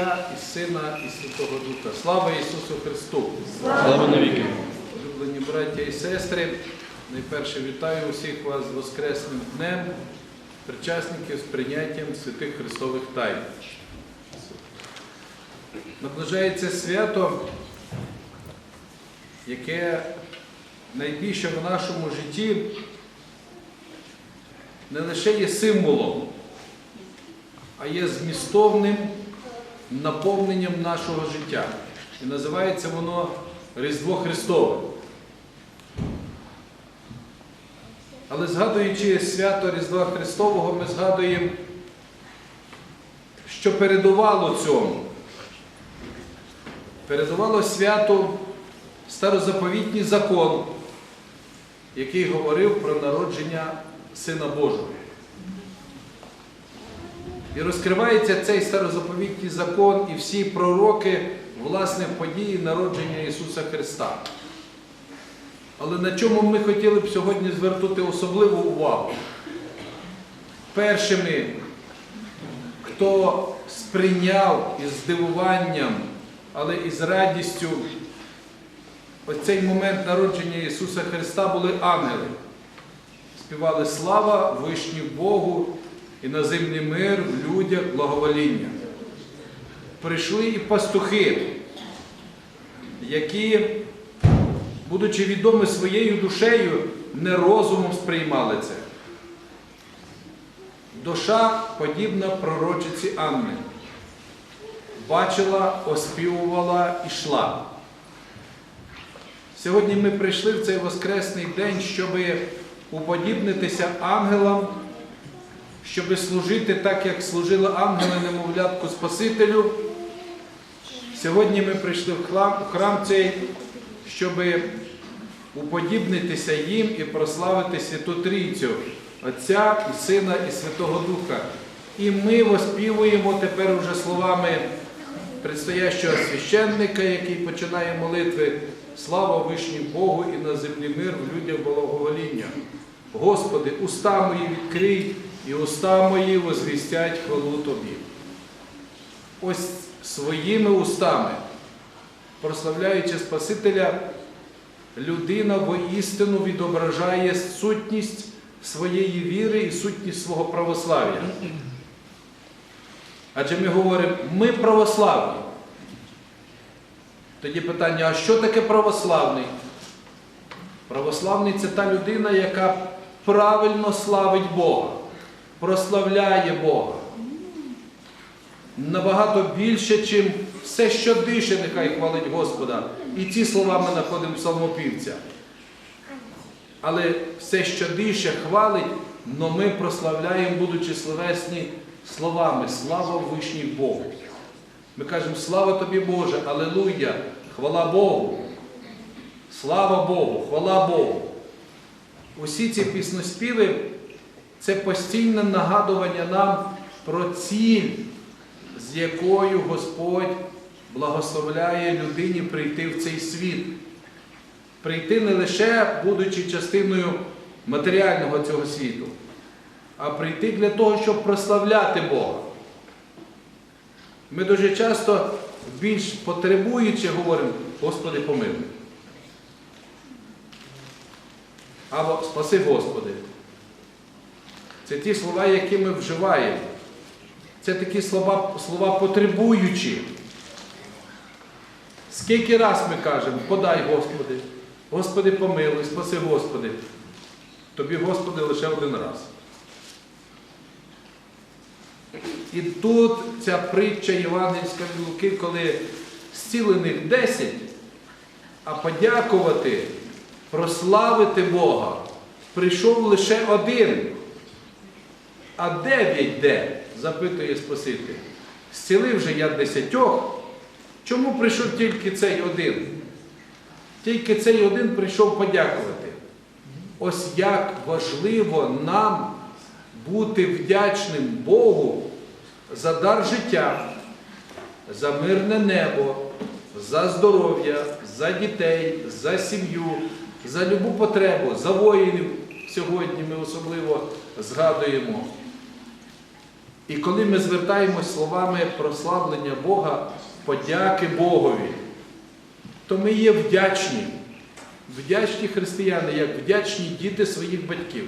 і Сина, і Святого Духа. Слава Ісусу Христу! Слава навіки. Улюблені браття і сестри, найперше вітаю усіх вас з Воскресним днем, причасників з прийняттям святих Христових тайн. Наближається свято, яке найбільше в нашому житті не лише є символом, а є змістовним наповненням нашого життя. І називається воно Різдво Христове. Але згадуючи свято Різдва Христового, ми згадуємо, що передувало цьому. Передувало свято старозаповітній закон, який говорив про народження Сина Божого. І розкривається цей старозаповітній закон і всі пророки, власне, події народження Ісуса Христа. Але на чому ми хотіли б сьогодні звернути особливу увагу? Першими, хто сприйняв із здивуванням, але і з радістю оцей момент народження Ісуса Христа були ангели. Співали слава вишню Богу і на землі мир в людях благовоління. Прийшли і пастухи, які, будучи відомі своєю душею, не розумом сприймали це. Душа подібна пророчиці Анни. Бачила, оспівувала і йшла. Сьогодні ми прийшли в цей Воскресний день, щоб уподібнитися ангелам, щоб служити так, як служили ангели немовлятку Спасителю. Сьогодні ми прийшли в храм, в храм цей, щоб уподібнитися їм і прославити Святу Трійцю, Отця і Сина і Святого Духа. І ми воспівуємо тепер уже словами предстоящого священника, який починає молитви. Слава вишній Богу і на землі мир в людях благовоління. Господи, уста мої відкрий, і уста мої возвістять хвалу Тобі. Ось своїми устами, прославляючи Спасителя, людина воістину відображає сутність своєї віри і сутність свого православ'я. Адже ми говоримо, ми православні. Тоді питання, а що таке православний? Православний це та людина, яка правильно славить Бога, прославляє Бога. Набагато більше, чим все, що дише, нехай хвалить Господа. І ці слова ми знаходимо в псалмопівця. Але все, що дише, хвалить, но ми прославляємо, будучи словесні словами. Слава вишній Богу. Ми кажемо, слава тобі Боже, Алелуя, хвала Богу. Слава Богу, хвала Богу. Усі ці пісноспіви це постійне нагадування нам про ціль, з якою Господь благословляє людині прийти в цей світ. Прийти не лише будучи частиною матеріального цього світу, а прийти для того, щоб прославляти Бога. Ми дуже часто більш потребуючи говоримо, Господи, помилуй. Або спаси Господи. Це ті слова, які ми вживаємо. Це такі слова, слова потребуючі. Скільки раз ми кажемо, подай Господи, Господи, помилуй, спаси Господи. Тобі, Господи, лише один раз. І тут ця притча Євангельська від Луки, коли зцілених 10, а подякувати, прославити Бога, прийшов лише один. А дев'ять де? запитує Спаситель. Зцілив же я десятьох. Чому прийшов тільки цей один? Тільки цей один прийшов подякувати. Ось як важливо нам бути вдячним Богу за дар життя, за мирне небо, за здоров'я, за дітей, за сім'ю, за любу потребу, за воїнів сьогодні ми особливо згадуємо. І коли ми звертаємось словами прославлення Бога, подяки Богові, то ми є вдячні. Вдячні християни, як вдячні діти своїх батьків.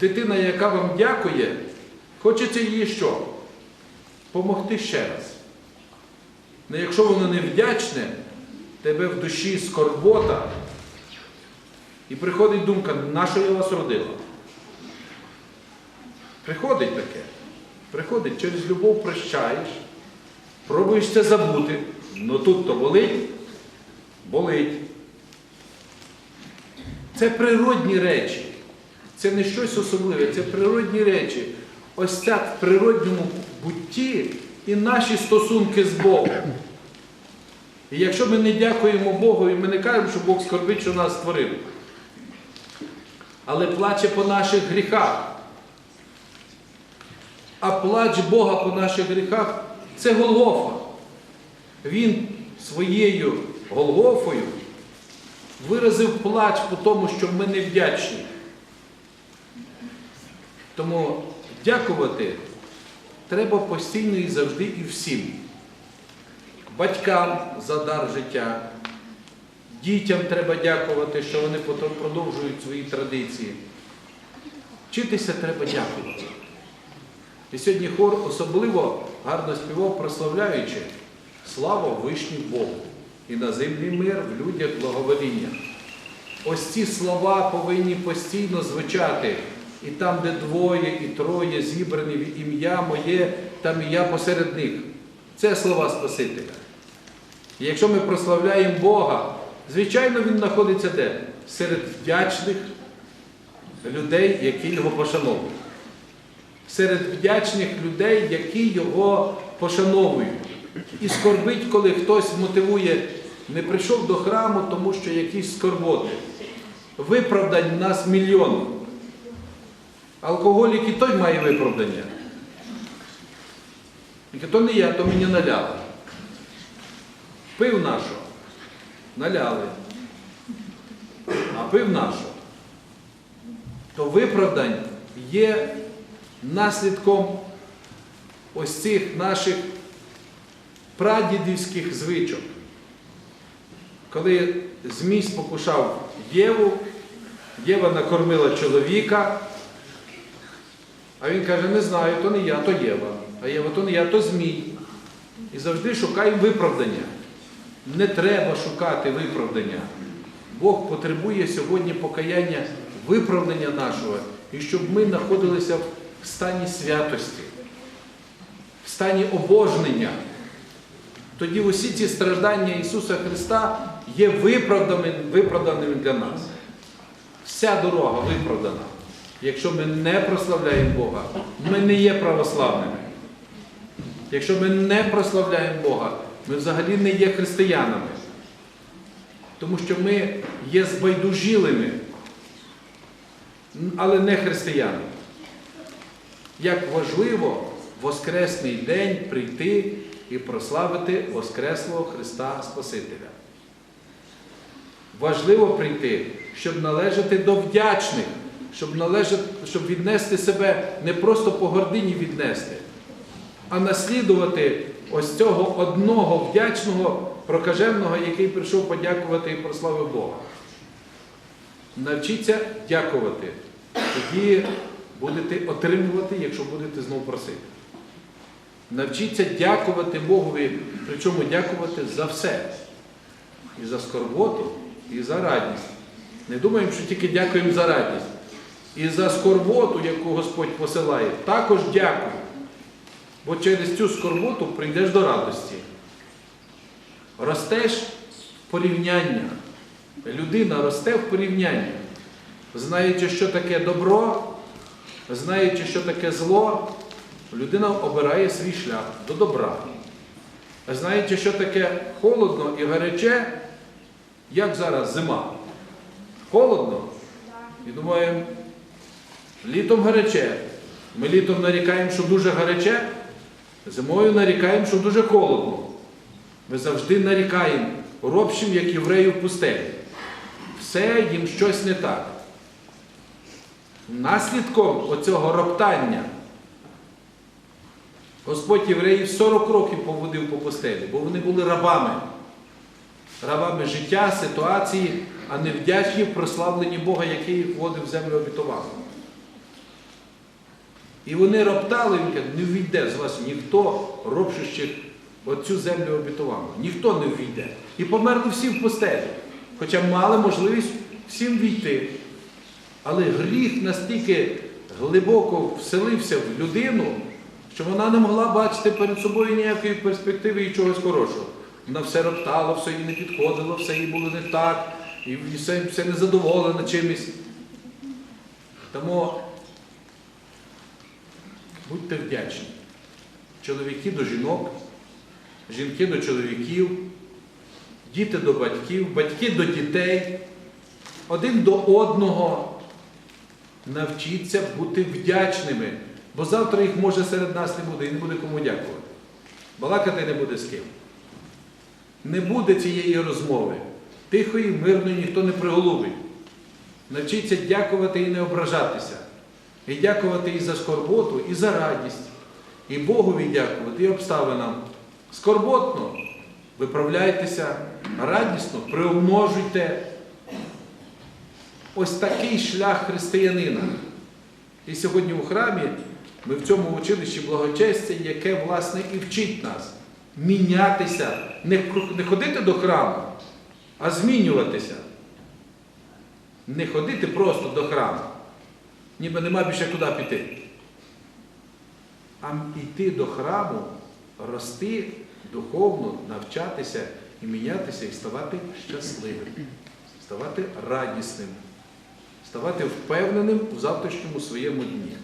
Дитина, яка вам дякує, хочеться їй що? Помогти ще раз. Ну, якщо воно не вдячне, тебе в душі скорбота, і приходить думка, на що я вас родила? Приходить таке. Приходить, через любов прощаєш, пробуєш це забути, ну тут то болить, болить. Це природні речі. Це не щось особливе, це природні речі. Ось так в природньому бутті і наші стосунки з Богом. І якщо ми не дякуємо Богу, і ми не кажемо, що Бог скорбить, що нас створив, але плаче по наших гріхах. А плач Бога по наших гріхах це Голгофа. Він своєю Голгофою виразив плач по тому, що ми не вдячні. Тому дякувати треба постійно і завжди і всім. Батькам за дар життя, дітям треба дякувати, що вони продовжують свої традиції. Вчитися треба дякувати. І сьогодні хор особливо гарно співав, прославляючи слава вишній Богу і на землі мир в людях благовоління. Ось ці слова повинні постійно звучати. І там, де двоє і троє зібрані в ім'я моє, там і я посеред них. Це слова Спасителя. І якщо ми прославляємо Бога, звичайно, Він знаходиться де? Серед вдячних людей, які його пошановують. Серед вдячних людей, які його пошановують. І скорбить, коли хтось мотивує, не прийшов до храму, тому що якісь скорботи. Виправдань нас мільйон. Алкоголік і той має виправдання. І то не я, то мені наляли. Пив нашого. Наляли. А пив нашого. То виправдань є наслідком ось цих наших прадідівських звичок. Коли Змій спокушав Єву, Єва накормила чоловіка, а він каже, не знаю, то не я, то Єва. А Єва, то не я, то Змій. І завжди шукаємо виправдання. Не треба шукати виправдання. Бог потребує сьогодні покаяння виправдання нашого, і щоб ми знаходилися в стані святості, в стані обожнення. Тоді усі ці страждання Ісуса Христа є виправданими, виправданими для нас. Вся дорога виправдана. Якщо ми не прославляємо Бога, ми не є православними. Якщо ми не прославляємо Бога, ми взагалі не є християнами. Тому що ми є збайдужілими, але не християнами. Як важливо Воскресний день прийти і прославити Воскреслого Христа Спасителя. Важливо прийти, щоб належати до вдячних, щоб, належати, щоб віднести себе не просто по гордині віднести, а наслідувати ось цього одного вдячного прокаженого, який прийшов подякувати і прославив Бога. Навчіться дякувати. Тоді будете отримувати, якщо будете знову просити. Навчіться дякувати Богові, причому дякувати за все. І за скорботу, і за радість. Не думаємо, що тільки дякуємо за радість. І за скорботу, яку Господь посилає, також дякую. Бо через цю скорботу прийдеш до радості. Ростеш в порівняння. Людина росте в порівнянні. Знаючи, що таке добро, знаючи, що таке зло, людина обирає свій шлях до добра. Знаючи, що таке холодно і гаряче, як зараз зима. Холодно. І думаємо, літом гаряче. Ми літом нарікаємо, що дуже гаряче, зимою нарікаємо, що дуже холодно. Ми завжди нарікаємо, робчим, як євреї в пустелі. Все їм щось не так. Наслідком оцього роптання Господь євреїв 40 років поводив по постелі, бо вони були рабами. Рабами життя, ситуації, а не вдячні в прославленні Бога, який їх вводив в землю обітовану. І вони роптали, він каже, не війде з вас ніхто, ропшущих оцю землю обітовану. Ніхто не війде. І померли всі в постелі. Хоча мали можливість всім війти. Але гріх настільки глибоко вселився в людину, що вона не могла бачити перед собою ніякої перспективи і чогось хорошого. Вона все роптала, все їй не підходило, все їй було не так, і все, все незадоволена чимось. Тому будьте вдячні. Чоловіки до жінок, жінки до чоловіків, діти до батьків, батьки до дітей, один до одного. Навчіться бути вдячними, бо завтра їх може серед нас не буде і не буде кому дякувати. Балакати не буде з ким. Не буде цієї розмови. Тихої, мирної ніхто не приголубить. Навчіться дякувати і не ображатися. І дякувати і за скорботу, і за радість. І Богові дякувати, і обставинам. Скорботно виправляйтеся, радісно приумножуйте. Ось такий шлях християнина. І сьогодні у храмі ми в цьому училищі благочестя, яке, власне, і вчить нас мінятися, не ходити до храму, а змінюватися. Не ходити просто до храму, ніби нема більше куди піти. А йти до храму, рости духовно, навчатися і мінятися, і ставати щасливим, ставати радісним, ставати впевненим у завтрашньому своєму дні.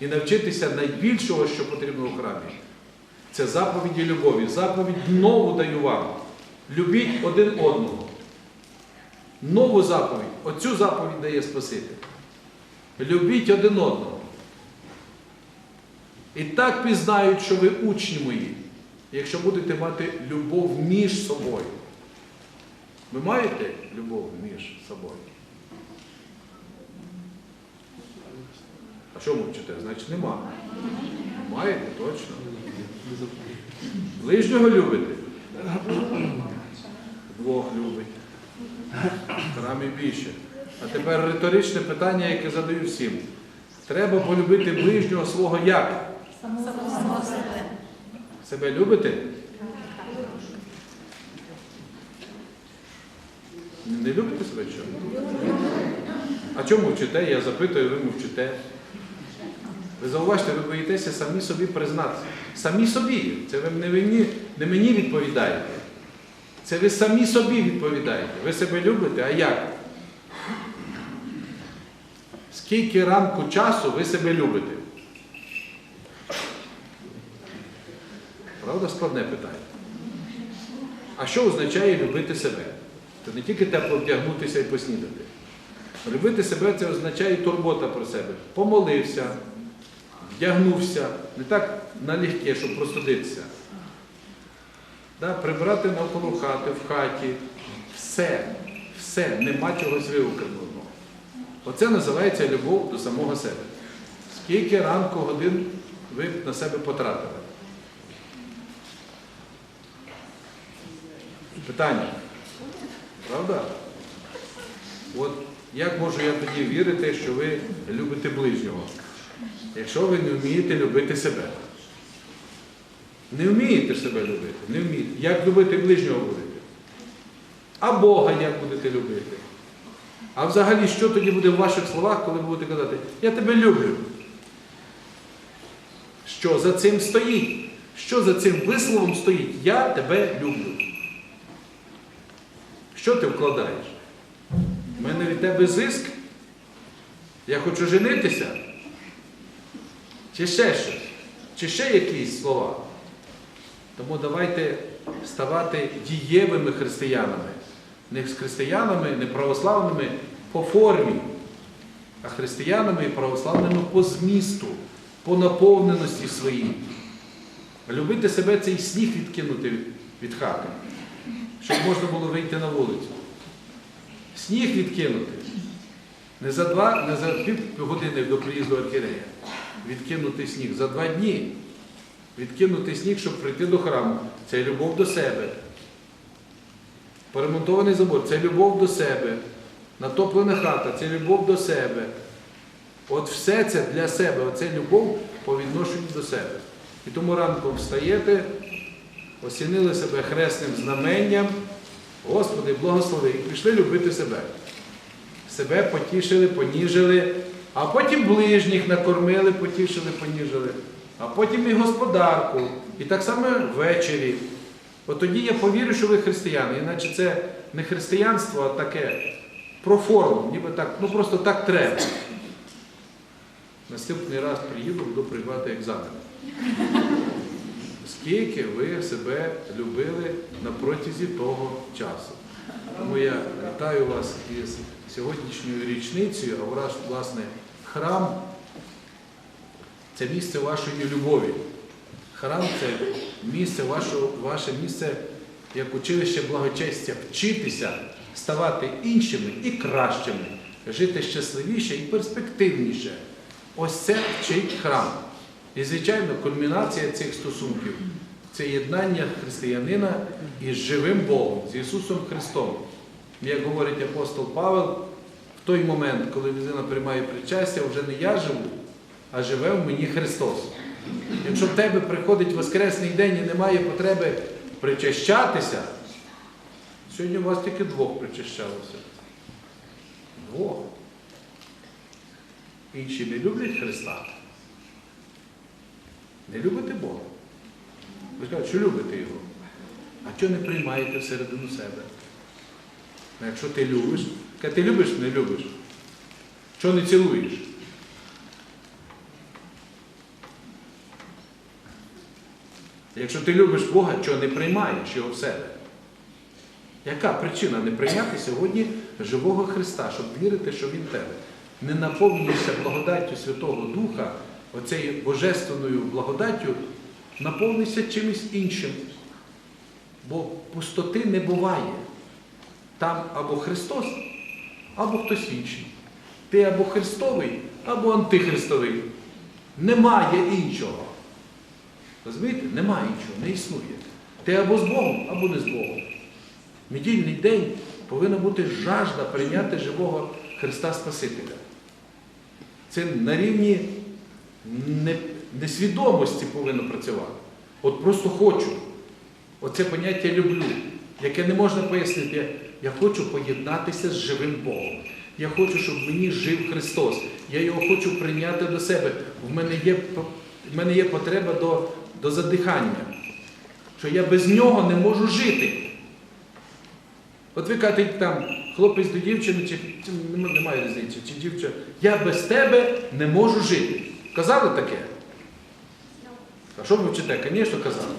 І навчитися найбільшого, що потрібно у храмі. Це заповіді любові. Заповідь нову даю вам. Любіть один одного. Нову заповідь. Оцю заповідь дає Спаситель. Любіть один одного. І так пізнають, що ви учні мої, якщо будете мати любов між собою. Ви маєте любов між собою? А що мовчите? Значить нема. Маєте, точно. Ближнього любите? Двох любить. Храмі більше. А тепер риторичне питання, яке задаю всім. Треба полюбити ближнього свого як? Самого себе. Себе любите? Не любите себе що? А чому вчите? Я запитую, ви мовчите. Ви зауважте, ви боїтеся самі собі признатися. Самі собі. Це ви не мені, не мені відповідаєте. Це ви самі собі відповідаєте. Ви себе любите, а як? Скільки ранку часу ви себе любите? Правда, складне питання. А що означає любити себе? Це не тільки тепло вдягнутися і поснідати. Любити себе це означає турбота про себе. Помолився, вдягнувся, не так налегке, щоб простудитися. Да, прибрати навколо хати, в хаті. Все, все, нема чогось виокремленого. Оце називається любов до самого себе. Скільки ранку годин ви на себе потратили? Питання. Правда? От як можу я тоді вірити, що ви любите ближнього, якщо ви не вмієте любити себе? Не вмієте себе любити, не вмієте. Як любити ближнього будете? А Бога як будете любити? А взагалі, що тоді буде в ваших словах, коли ви будете казати, я тебе люблю? Що за цим стоїть? Що за цим висловом стоїть? Я тебе люблю. Що ти вкладаєш? У мене від тебе зиск? Я хочу женитися? Чи ще щось? Чи ще якісь слова? Тому давайте ставати дієвими християнами. Не з християнами, не православними по формі, а християнами і православними по змісту, по наповненості своїй. Любити себе це і сніг відкинути від хати, щоб можна було вийти на вулицю. Сніг відкинути. Не за два, не за пів години до приїзду архірея. Відкинути сніг за два дні. Відкинути сніг, щоб прийти до храму. Це любов до себе. Поремонтований забор це любов до себе. Натоплена хата це любов до себе. От все це для себе, оце любов по відношенню до себе. І тому ранком встаєте, осінили себе хресним знаменням, Господи, благослови, і пішли любити себе. Себе потішили, поніжили, а потім ближніх накормили, потішили, поніжили, а потім і господарку. І так само ввечері. От тоді я повірю, що ви християни, іначе це не християнство, а таке про форму, ніби так, ну просто так треба. Наступний раз приїду, буду приймати екзамен. Скільки ви себе любили на протязі того часу? Тому я вітаю вас із сьогоднішньою річницею, а ваш, власне, храм це місце вашої любові. Храм це місце вашого, ваше місце як училище благочестя, вчитися ставати іншими і кращими, жити щасливіше і перспективніше. Ось це вчить храм. І, звичайно, кульмінація цих стосунків це єднання християнина із живим Богом, з Ісусом Христом. Як говорить апостол Павел, в той момент, коли людина приймає причастя, вже не я живу, а живе в мені Христос. Якщо в тебе приходить Воскресний день і немає потреби причащатися, сьогодні у вас тільки двох причащалося. Двох. Інші не люблять Христа. Не любите Бога. Ви скажете, що любите Його. А чого не приймаєте всередину себе? Ну, якщо ти любиш, каже, ти любиш, не любиш. Чого не цілуєш? Якщо ти любиш Бога, чого не приймаєш його в себе? Яка причина не прийняти сьогодні живого Христа, щоб вірити, що Він тебе? Не наповнюєшся благодаттю Святого Духа, оцею божественною благодаттю, наповнися чимось іншим. Бо пустоти не буває. Там або Христос, або хтось інший. Ти або Христовий, або антихристовий. Немає іншого. Розумієте? Немає іншого, не існує. Ти або з Богом, або не з Богом. Недільний день повинна бути жажда прийняти живого Христа Спасителя. Це на рівні не- несвідомості повинно працювати. От просто хочу. Оце поняття люблю, яке не можна пояснити. Я хочу поєднатися з живим Богом. Я хочу, щоб мені жив Христос. Я його хочу прийняти до себе. В мене є, в мене є потреба до, до задихання, що я без нього не можу жити. От ви кажете, там хлопець до дівчини, чи чи немає різниці, чи дівчина, я без тебе не можу жити. Казали таке? А що ви вчите? Звісно, казали.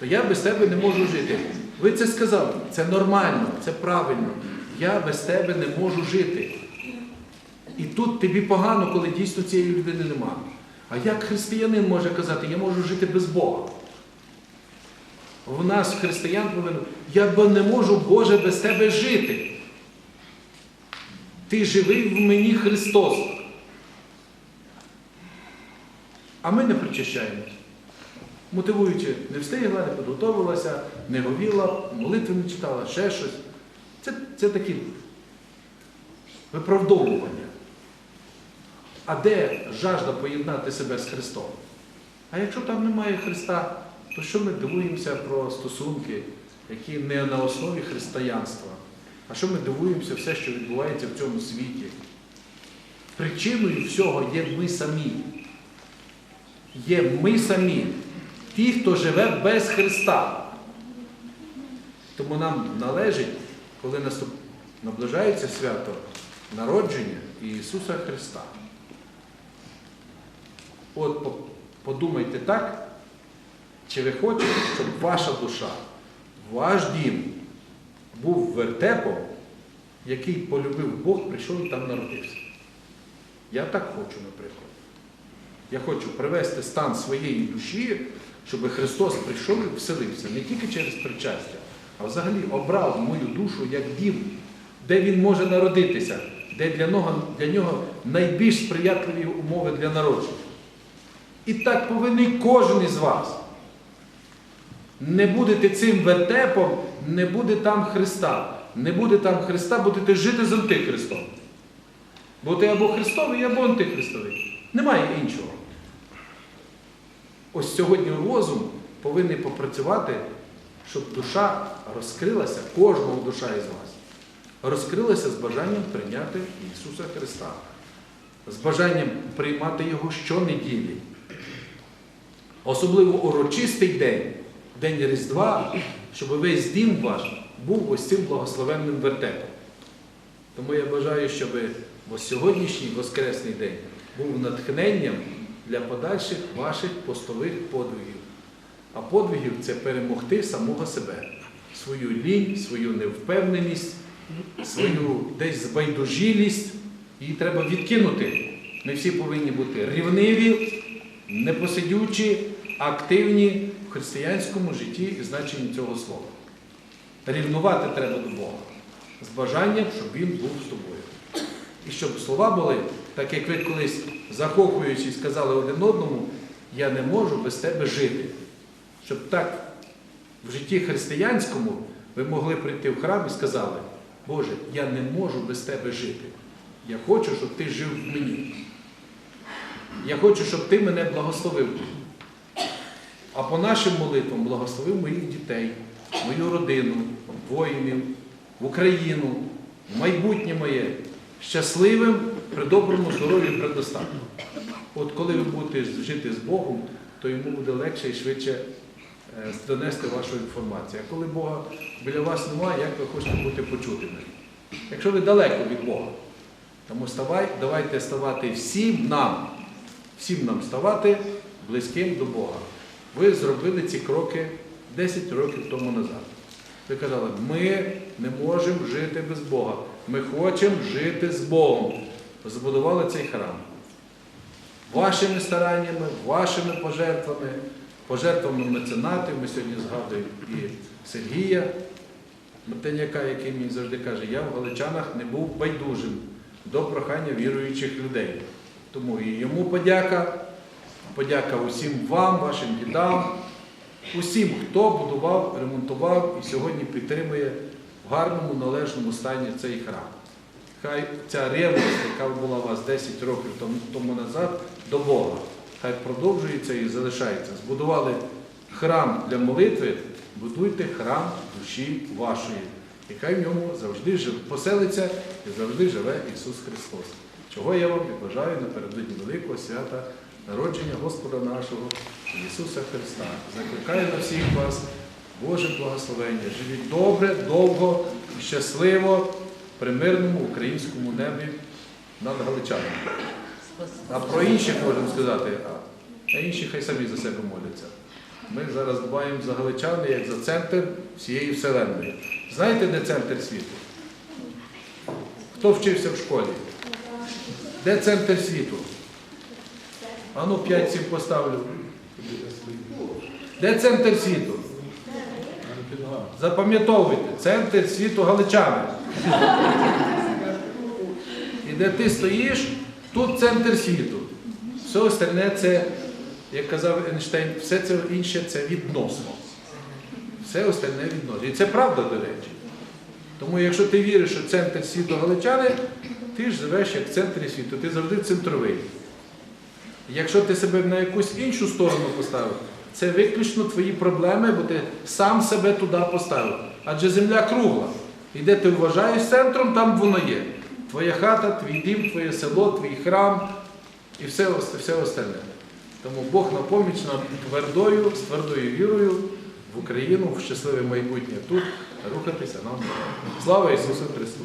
То я без тебе не можу жити. Ви це сказали, це нормально, це правильно. Я без тебе не можу жити. І тут тобі погано, коли дійсно цієї людини нема. А як християнин може казати, я можу жити без Бога? В нас, християн, повинно, я бо не можу, Боже, без тебе жити. Ти живий в мені Христос. А ми не причащаємось. Мотивуючи, не встигла, не підготовилася, не говіла, молитви не читала, ще щось. Це, це такі виправдовування. А де жажда поєднати себе з Христом? А якщо там немає Христа, то що ми дивуємося про стосунки, які не на основі християнства? А що ми дивуємося все, що відбувається в цьому світі? Причиною всього є ми самі. Є ми самі, ті, хто живе без Христа. Тому нам належить, коли наближається свято народження Ісуса Христа. От подумайте так, чи ви хочете, щоб ваша душа, ваш дім був вертепом, який полюбив Бог, прийшов і там народився. Я так хочу, наприклад. Я хочу привести стан своєї душі, щоб Христос прийшов і вселився не тільки через причастя, а взагалі обрав мою душу як дім, де він може народитися, де для нього, для нього найбільш сприятливі умови для народження. І так повинен кожен із вас. Не будете цим вертепом, не буде там Христа. Не буде там Христа, будете жити з антихристом. Бо ти або Христовий, або антихристовий. Немає іншого. Ось сьогодні розум повинен попрацювати, щоб душа розкрилася, кожного душа із вас, розкрилася з бажанням прийняти Ісуса Христа, з бажанням приймати Його щонеділі. Особливо урочистий день, день Різдва, щоб весь дім ваш був ось цим благословенним вертепом. Тому я бажаю, щоб ось сьогоднішній Воскресний день був натхненням для подальших ваших постових подвигів. А подвигів це перемогти самого себе, свою лінь, свою невпевненість, свою десь збайдужілість. Її треба відкинути. Ми всі повинні бути рівниві, непосидючі, активні в християнському житті і значенні цього слова. Рівнувати треба до Бога з бажанням, щоб Він був з тобою. І щоб слова були, так як ви колись захоплюючись сказали один одному, я не можу без тебе жити. Щоб так в житті християнському ви могли прийти в храм і сказали, Боже, я не можу без тебе жити. Я хочу, щоб ти жив в мені. Я хочу, щоб ти мене благословив. А по нашим молитвам благословив моїх дітей, мою родину, воїнів, Україну, майбутнє моє щасливим, при доброму здоров'ї, при достатку. От коли ви будете жити з Богом, то йому буде легше і швидше е, донести вашу інформацію. А коли Бога біля вас немає, як ви хочете бути почутими? Якщо ви далеко від Бога, тому ставай, давайте ставати всім нам, всім нам ставати близьким до Бога. Ви зробили ці кроки 10 років тому назад. Ви казали, ми не можемо жити без Бога. Ми хочемо жити з Богом. Збудували цей храм. Вашими стараннями, вашими пожертвами, пожертвами меценатів, ми сьогодні згадуємо і Сергія Мартиняка, який мені завжди каже, я в Галичанах не був байдужим до прохання віруючих людей. Тому і йому подяка, подяка усім вам, вашим дідам, усім, хто будував, ремонтував і сьогодні підтримує в гарному, належному стані цей храм. Хай ця ревність, яка була у вас 10 років тому, назад, до Бога, хай продовжується і залишається. Збудували храм для молитви, будуйте храм душі вашої, хай в ньому завжди жив, поселиться і завжди живе Ісус Христос. Чого я вам і бажаю напередодні великого свята народження Господа нашого Ісуса Христа. Закликаю на всіх вас Боже благословення. Живіть добре, довго щасливо при мирному українському небі над Галичанами. А про інших можемо сказати, а інші хай самі за себе моляться. Ми зараз дбаємо за галичани як за центр всієї Вселенної. Знаєте, де центр світу? Хто вчився в школі? Де центр світу? А ну 5-7 поставлю. Де центр світу? Запам'ятовуйте, центр світу Галичани. Де ти стоїш, тут центр світу. Все остальне це, як казав Ейнштейн, все це інше це відносно. Все остальне відносно. І це правда, до речі. Тому якщо ти віриш, що центр світу Галичани, ти ж живеш як в центрі світу, ти завжди центровий. Якщо ти себе на якусь іншу сторону поставив, це виключно твої проблеми, бо ти сам себе туди поставив. Адже земля кругла. І де ти вважаєш центром, там воно є. Твоя хата, твій дім, твоє село, твій храм і все, все остальне. Тому Бог на поміч нам твердою, з твердою вірою в Україну, в щасливе майбутнє тут рухатися нам. Слава Ісусу Христу!